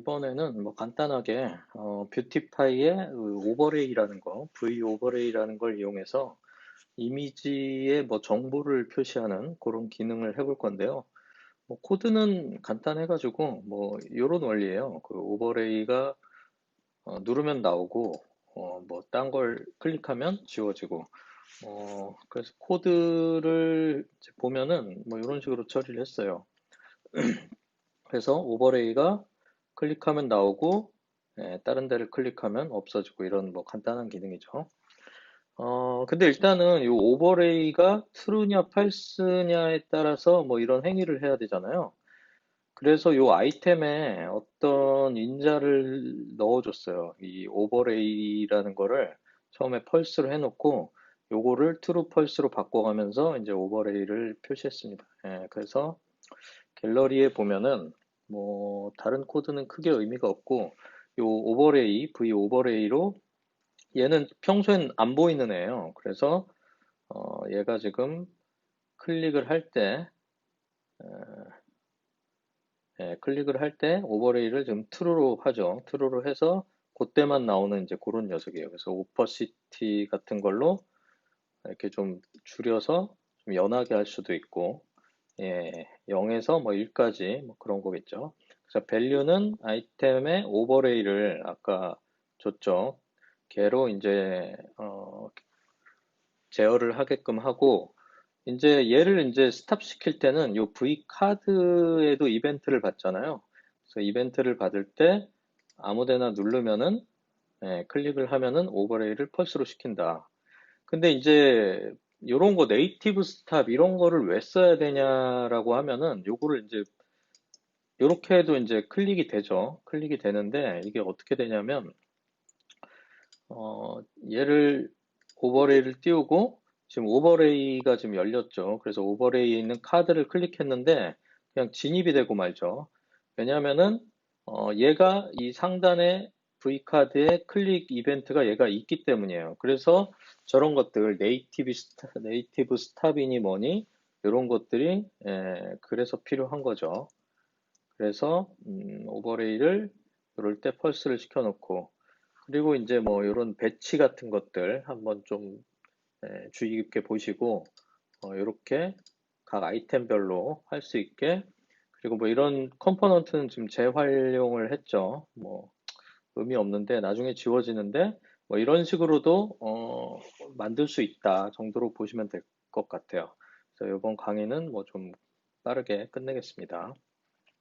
이번에는 뭐 간단하게 어, 뷰티파이의 그 오버레이라는 거, V 오버레이라는 걸 이용해서 이미지에 뭐 정보를 표시하는 그런 기능을 해볼 건데요. 뭐 코드는 간단해가지고 뭐 이런 원리예요. 그 오버레이가 어, 누르면 나오고 어, 뭐딴 걸 클릭하면 지워지고 어, 그래서 코드를 보면은 뭐 이런 식으로 처리를 했어요. 그래서 오버레이가 클릭하면 나오고 예, 다른 데를 클릭하면 없어지고 이런 뭐 간단한 기능이죠. 어, 근데 일단은 이 오버레이가 true냐 false냐에 따라서 뭐 이런 행위를 해야 되잖아요. 그래서 이 아이템에 어떤 인자를 넣어줬어요. 이 오버레이라는 거를 처음에 펄스로 해놓고 요거를 true false로 바꿔가면서 이제 오버레이를 표시했습니다. 예, 그래서 갤러리에 보면은 뭐 다른 코드는 크게 의미가 없고 요 오버레이, V 오버레이로 얘는 평소엔 안 보이는 애예요. 그래서 어 얘가 지금 클릭을 할 때, 예, 클릭을 할 때 오버레이를 좀 true로 하죠. true로 해서 그때만 나오는 이제 그런 녀석이에요. 그래서 오퍼시티 같은 걸로 이렇게 좀 줄여서 좀 연하게 할 수도 있고 예, 0에서 뭐 1까지 뭐 그런 거겠죠. 그래서 value는 아이템의 오버레이를 아까 줬죠. 걔로 이제 어, 제어를 하게끔 하고 이제 얘를 이제 스탑 시킬 때는 요 V 카드에도 이벤트를 받잖아요. 그래서 이벤트를 받을 때 아무데나 누르면은 예, 클릭을 하면은 오버레이를 펄스로 시킨다. 근데 이제 이런 거 네이티브 스탑 이런 거를 왜 써야 되냐라고 하면은 요거를 이제 이렇게 해도 이제 클릭이 되죠. 클릭이 되는데 이게 어떻게 되냐면 어, 얘를 오버레이를 띄우고 지금 오버레이가 지금 열렸죠. 그래서 오버레이에 있는 카드를 클릭했는데 그냥 진입이 되고 말죠. 왜냐하면은 어, 얘가 이 상단에 V카드에 클릭 이벤트가 얘가 있기 때문이에요. 그래서 저런 것들 네이티브 스타, 네이티브 스탑이니 뭐니 이런 것들이 예, 그래서 필요한 거죠. 그래서 음, 오버레이를 이럴 때 펄스를 시켜놓고 그리고 이제 뭐 이런 배치 같은 것들 한번 좀 예, 주의 깊게 보시고 어, 이렇게 각 아이템별로 할 수 있게 그리고 뭐 이런 컴포넌트는 지금 재활용을 했죠. 뭐 의미 없는데 나중에 지워지는데 뭐 이런 식으로도 어, 만들 수 있다 정도로 보시면 될 것 같아요. 그래서 이번 강의는 뭐 좀 빠르게 끝내겠습니다.